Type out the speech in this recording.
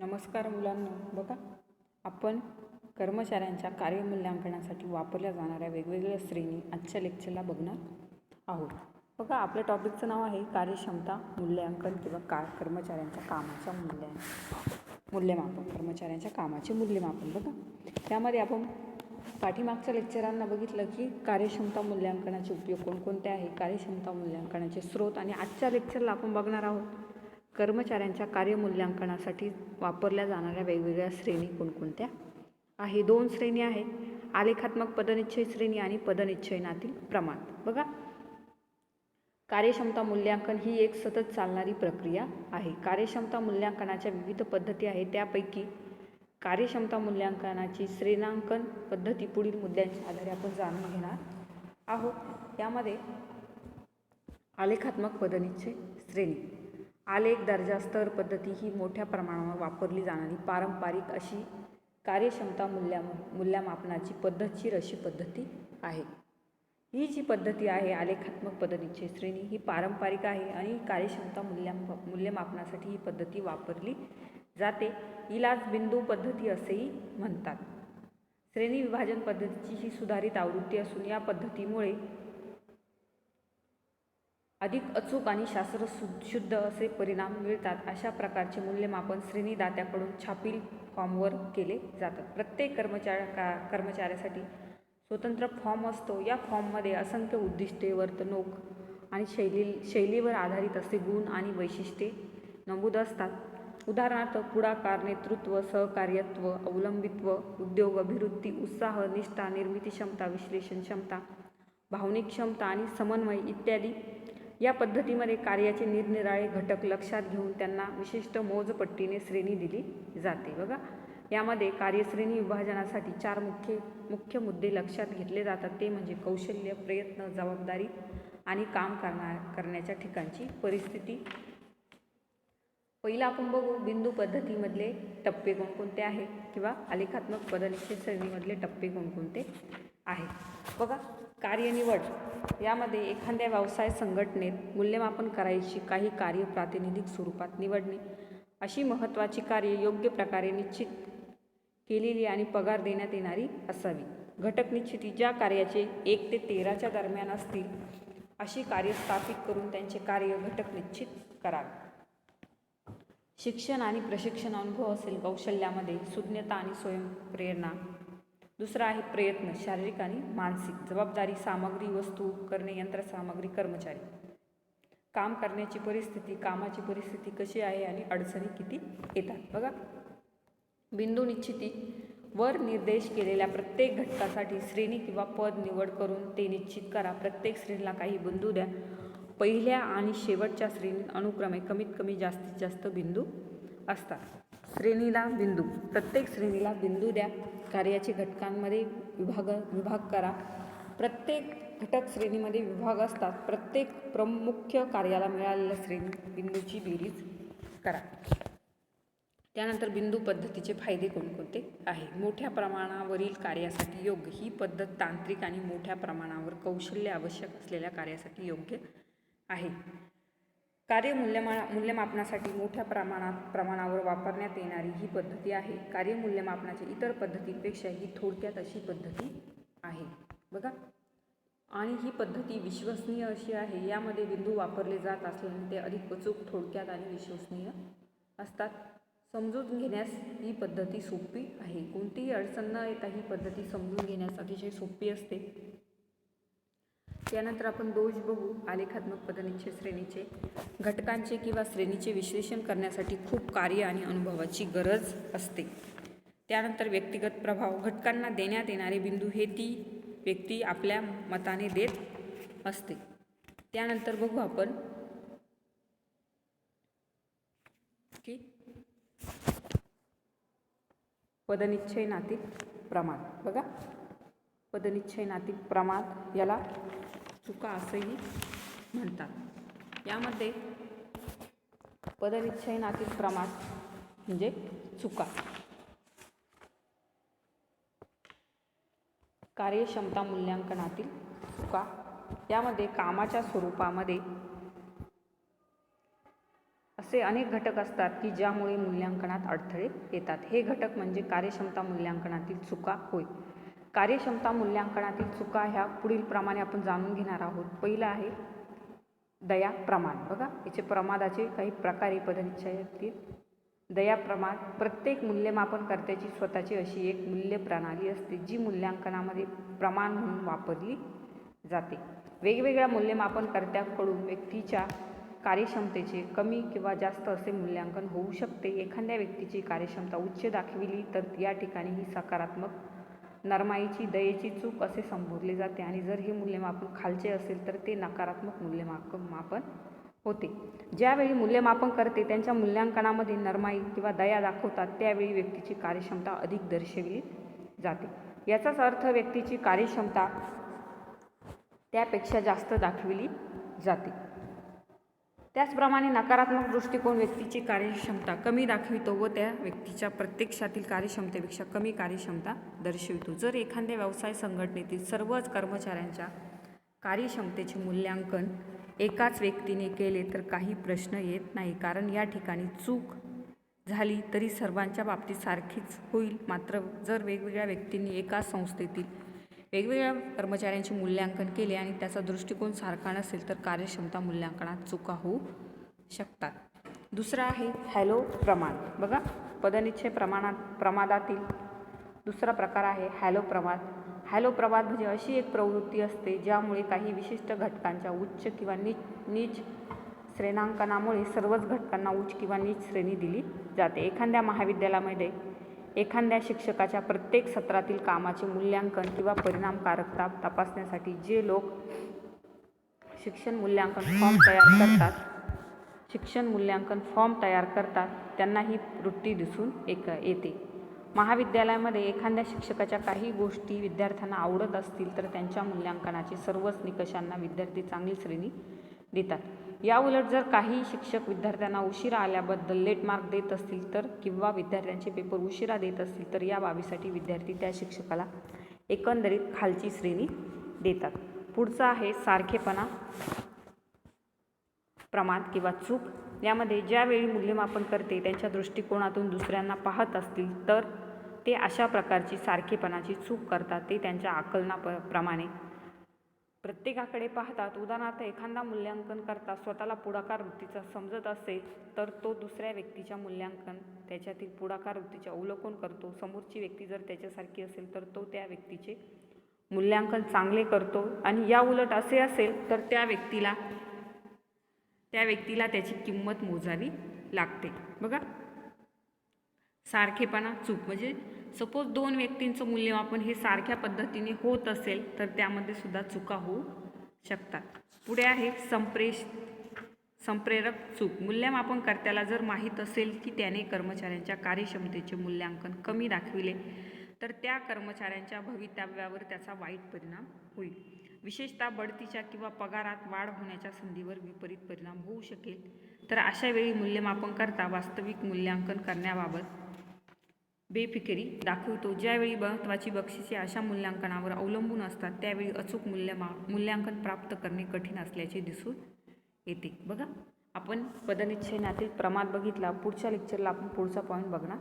नमस्कार मुलांना. बघा आपण कर्मचाऱ्यांच्या कार्यमूल्यांकनासाठी वापरल्या जाणाऱ्या वेगवेगळ्या श्रेणी आजच्या लेक्चरला बघणार आहोत. बघा आपल्या टॉपिकचं नाव आहे कार्यक्षमता मूल्यांकन किंवा का कर्मचाऱ्यांच्या कामाच्या मूल्यांकन. मूल्यमापन कर्मचाऱ्यांच्या कामाचे मूल्यमापन. बघा त्यामध्ये आपण पाठीमागच्या लेक्चरांना बघितलं की कार्यक्षमता मूल्यांकनाचे उपयोग कोणकोणते आहे? कार्यक्षमता मूल्यांकनाचे स्रोत आणि आजच्या लेक्चरला आपण बघणार आहोत. कर्मचाऱ्यांच्या कार्यमूल्यांकनासाठी वापरल्या जाणाऱ्या वेगवेगळ्या श्रेणी कोणकोणत्या? आहे दोन श्रेणी आहेत आलेखात्मक पदनिश्चय श्रेणी आणि पदनिश्चयनातील प्रमाण. बघा. कार्यक्षमता मूल्यांकन ही एक सतत चालणारी प्रक्रिया आहे. कार्यक्षमता मूल्यांकनाच्या विविध पद्धती आहेत. त्यापैकी कार्यक्षमता मूल्यांकनाची श्रेणांकन पद्धती पुढील मुद्द्यांच्या आधारे आपण जाणून घेणार आहोत. यामध्ये आलेखात्मक पदनिश्चय श्रेणी. आलेख दर्जा स्तर पद्धती ही मोठ्या प्रमाणावर वापरली जाणारी पारंपरिक अशी कार्यक्षमता मूल्या मूल्यमापनाची पद्धतशीर अशी पद्धती आहे. ही जी पद्धती आहे आलेखात्मक पद्धतीची श्रेणी ही पारंपरिक आहे आणि कार्यक्षमता मूल्यांक मूल्यमापनासाठी ही पद्धती वापरली जाते. इलाज बिंदू पद्धती असेही म्हणतात. श्रेणी विभाजन पद्धतीची ही सुधारित आवृत्ती असून या पद्धतीमुळे अधिक अचूक आणि शास्त्र शुद्ध असे परिणाम मिळतात अशा प्रकारचे मूल्यमापन श्रेणीदात्याकडून छापील फॉर्मवर केले जातात. प्रत्येक कर्मचाऱ्या का कर्मचाऱ्यासाठी स्वतंत्र फॉर्म असतो. या फॉर्ममध्ये असंख्य उद्दिष्टे वर्तणूक आणि शैली शैलीवर आधारित असे गुण आणि वैशिष्ट्ये नमूद असतात. उदाहरणार्थ पुढाकार नेतृत्व सहकार्यत्व अवलंबित्व उद्योग अभिवृत्ती उत्साह निष्ठा निर्मिती क्षमता विश्लेषण क्षमता भावनिक क्षमता आणि समन्वय इत्यादी या पद्धतीमध्ये कार्याचे निरनिराळे घटक लक्षात घेऊन त्यांना विशिष्ट मोजपट्टीने श्रेणी दिली जाते. बघा यामध्ये कार्यश्रेणी विभाजनासाठी चार मुख्य मुख्य मुद्दे लक्षात घेतले जातात. ते म्हणजे कौशल्य प्रयत्न जबाबदारी आणि काम करणार करण्याच्या ठिकाणची परिस्थिती. पहिला आपण बघू बिंदू पद्धतीमधले टप्पे कोणकोणते आहेत? किंवा आलेखात्मक पदनिश्चित श्रेणीमधले टप्पे कोणकोणते आहेत? बघा कार्यनिवड यामध्ये एखाद्या व्यवसाय संघटनेत मूल्यमापन करायची काही कार्य प्रातिनिधिक स्वरूपात निवडणे. अशी महत्त्वाची कार्ये योग्य प्रकारे निश्चित केलेली आणि पगार देण्यात येणारी असावी. घटक निश्चिती ज्या कार्याचे एक ते तेराच्या दरम्यान असतील अशी कार्य स्थापित करून त्यांचे कार्य घटक निश्चित करावे. शिक्षण आणि प्रशिक्षण अनुभव असेल कौशल्यामध्ये सुज्ञता आणि स्वयंप्रेरणा दुसरा आहे प्रयत्न शारीरिक आणि मानसिक जबाबदारी सामग्री वस्तू उपकरणे यंत्रसामग्री कर्मचारी. काम करण्याची परिस्थिती कामाची परिस्थिती कशी आहे आणि अडचणी किती येतात? बघा. बिंदू निश्चिती. वर निर्देश केलेल्या प्रत्येक घटकासाठी श्रेणी किंवा पद निवड करून ते निश्चित करा. प्रत्येक श्रेणीला काही बिंदू द्या. पहिल्या आणि शेवटच्या श्रेणीत अनुक्रमे कमीत कमी जास्तीत जास्त बिंदू असतात. श्रेणीला बिंदू. प्रत्येक श्रेणीला बिंदू द्या. कार्याचे घटकांमध्ये विभाग विभाग करा. प्रत्येक घटक श्रेणीमध्ये विभाग असतात. प्रत्येक प्रमुख्य कार्याला मिळालेल्या श्रेणी बिंदूची बेरीज करा. त्यानंतर बिंदू पद्धतीचे फायदे कोणकोणते आहे? मोठ्या प्रमाणावरील कार्यासाठी योग्य. ही पद्धत तांत्रिक आणि मोठ्या प्रमाणावर कौशल्य आवश्यक असलेल्या कार्यासाठी योग्य आहे. कार्य मूल्यमा मूल्यमापनासाठी मोठ्या प्रमाणात प्रमाणावर वापरण्यात येणारी ही पद्धती आहे. कार्य मूल्यमापनाच्या इतर पद्धतींपेक्षा ही थोडक्यात अशी पद्धती आहे. बघा. आणि ही पद्धती विश्वसनीय अशी आहे. यामध्ये बिंदू वापरले जात असल्याने ते अधिक अचूक थोडक्यात आणि विश्वसनीय असतात. समजून घेण्यास ही पद्धती सोपी आहे. कोणतीही अडचण न येता ही पद्धती समजून घेण्यास अतिशय सोपी असते. त्यानंतर आपण दोष बघू आलेखात्मक पदनिश्चय श्रेणीचे. घटकांचे किंवा श्रेणीचे विश्लेषण करण्यासाठी खूप कार्य आणि अनुभवाची गरज असते. त्यानंतर व्यक्तिगत प्रभाव घटकांना देण्यात येणारे बिंदू हे ती व्यक्ती आपल्या मताने देत असते. त्यानंतर बघू आपण की पदनिश्चयनातील प्रमाण. बघा पदनिश्चयनातील प्रमाण याला चुका असंही म्हणतात. यामध्ये पदविच्छयनातील प्रमाण म्हणजे चुका. कार्यक्षमता मूल्यांकनातील चुका. यामध्ये कामाच्या स्वरूपामध्ये असे अनेक घटक असतात की ज्यामुळे मूल्यांकनात अडथळे येतात. हे घटक म्हणजे कार्यक्षमता मूल्यांकनातील चुका होय. कार्यक्षमता मूल्यांकनातील चुका ह्या पुढील प्रमाणे आपण जाणून घेणार आहोत. पहिलं आहे दया प्रमाण. बघा याचे प्रमादाचे काही प्रकार आहे येतील दया प्रमाण प्रत्येक मूल्यमापनकर्त्याची स्वतःची अशी एक मूल्य प्रणाली असते जी मूल्यांकनामध्ये प्रमाण म्हणून वापरली जाते. वेगवेगळ्या मूल्यमापनकर्त्याकडून व्यक्तीच्या कार्यक्षमतेचे कमी किंवा जास्त असे मूल्यांकन होऊ शकते. एखाद्या व्यक्तीची कार्यक्षमता उच्च दाखविली तर या ठिकाणी ही सकारात्मक नरमाईची दयेची चूक असे संबोधले जाते आणि जर हे मूल्यमापन खालचे असेल तर ते नकारात्मक मूल्यमाप मापन होते. ज्यावेळी मूल्यमापन करते त्यांच्या मूल्यांकनामध्ये नरमाई किंवा दया दाखवतात त्यावेळी व्यक्तीची कार्यक्षमता अधिक दर्शविली जाते. याचाच अर्थ व्यक्तीची कार्यक्षमता त्यापेक्षा जास्त दाखविली जाते. त्याचप्रमाणे नकारात्मक दृष्टिकोन व्यक्तीची कार्यक्षमता कमी दाखवितो व त्या व्यक्तीच्या प्रत्यक्षातील कार्यक्षमतेपेक्षा कमी कार्यक्षमता दर्शवितो. जर एखाद्या व्यवसाय संघटनेतील सर्वच कर्मचाऱ्यांच्या कार्यक्षमतेचे मूल्यांकन एकाच व्यक्तीने केले तर काही प्रश्न येत नाही. कारण या ठिकाणी चूक झाली तरी सर्वांच्या बाबतीत सारखीच होईल. मात्र जर वेगवेगळ्या व्यक्तींनी एकाच संस्थेतील वेगवेगळ्या कर्मचाऱ्यांचे मूल्यांकन केले आणि त्याचा दृष्टिकोन सारखा नसेल तर कार्यक्षमता मूल्यांकनात चुका होऊ शकतात. दुसरा आहे हॅलो प्रमाण. बघा पदनिश्चय प्रमाणात प्रमादातील दुसरा प्रकार आहे हॅलो प्रमाद. हॅलो प्रमाद म्हणजे अशी एक प्रवृत्ती असते ज्यामुळे काही विशिष्ट घटकांच्या उच्च किंवा नीच नीच श्रेणांकनामुळे सर्वच घटकांना उच्च किंवा नीच श्रेणी दिली जाते. एखाद्या महाविद्यालयामध्ये एखाद्या शिक्षकाच्या प्रत्येक सत्रातील कामाचे मूल्यांकन किंवा परिणामकारकता तपासण्यासाठी जे लोक शिक्षण मूल्यांकन फॉर्म तयार करतात शिक्षण मूल्यांकन फॉर्म तयार करतात त्यांना ही वृत्ती दिसून एक येते. महाविद्यालयामध्ये एखाद्या शिक्षकाच्या काही गोष्टी विद्यार्थ्यांना आवडत असतील तर त्यांच्या मूल्यांकनाचे सर्वच निकषांना विद्यार्थी चांगली श्रेणी देतात. या उलट जर काही शिक्षक विद्यार्थ्यांना उशिरा आल्याबद्दल लेट मार्क देत असतील तर किंवा विद्यार्थ्यांचे पेपर उशिरा देत असतील तर या बाबीसाठी विद्यार्थी त्या शिक्षकाला एकंदरीत खालची श्रेणी देतात. पुढचं आहे सारखेपणा प्रमाण किंवा चूक. यामध्ये ज्यावेळी मूल्यमापन करते त्यांच्या दृष्टिकोनातून दुसऱ्यांना पाहत असतील तर ते अशा प्रकारची सारखेपणाची चूक करतात. ते त्यांच्या आकलना प प्रमाणे प्रत्येकाकडे पाहतात उदाहरणार्थ एखादा मूल्यांकन करता स्वतःला पुढाकार वृत्तीचा समजत असेल तर तो दुसऱ्या व्यक्तीच्या मूल्यांकन त्याच्यातील पुढाकार वृत्तीचे अवलोकन करतो. समोरची व्यक्ती जर त्याच्यासारखी असेल तर तो त्या व्यक्तीचे मूल्यांकन चांगले करतो. आणि या उलट असे असेल तर त्या व्यक्तीला त्या व्यक्तीला त्याची किंमत मोजावी लागते. बघा. सारखेपणा चूक म्हणजे सपोज दोन व्यक्तींचं मूल्यमापन हे सारख्या पद्धतीने होत असेल तर त्यामध्ये सुद्धा चुका होऊ शकतात. पुढे आहे संप्रेष संप्रेरक चूक. मूल्यमापनकर्त्याला जर माहीत असेल की त्याने कर्मचाऱ्यांच्या कार्यक्षमतेचे मूल्यांकन कमी दाखविले तर त्या कर्मचाऱ्यांच्या भवितव्यावर त्याचा वाईट परिणाम होईल. विशेषतः बढतीच्या किंवा पगारात वाढ होण्याच्या संधीवर विपरीत परिणाम होऊ शकेल. तर अशा वेळी मूल्यमापन करता वास्तविक मूल्यांकन करण्याबाबत बेफिकिरी दाखवतो. ज्यावेळी महत्त्वाची बक्षिसे अशा मूल्यांकनावर अवलंबून असतात त्यावेळी अचूक मूल्यमा मूल्यांकन प्राप्त करणे कठीण असल्याचे दिसून येते. बघा आपण पदनिच्छेनातील प्रमाद बघितला पुढच्या लेक्चरला आपण पुढचा पॉईंट बघणार.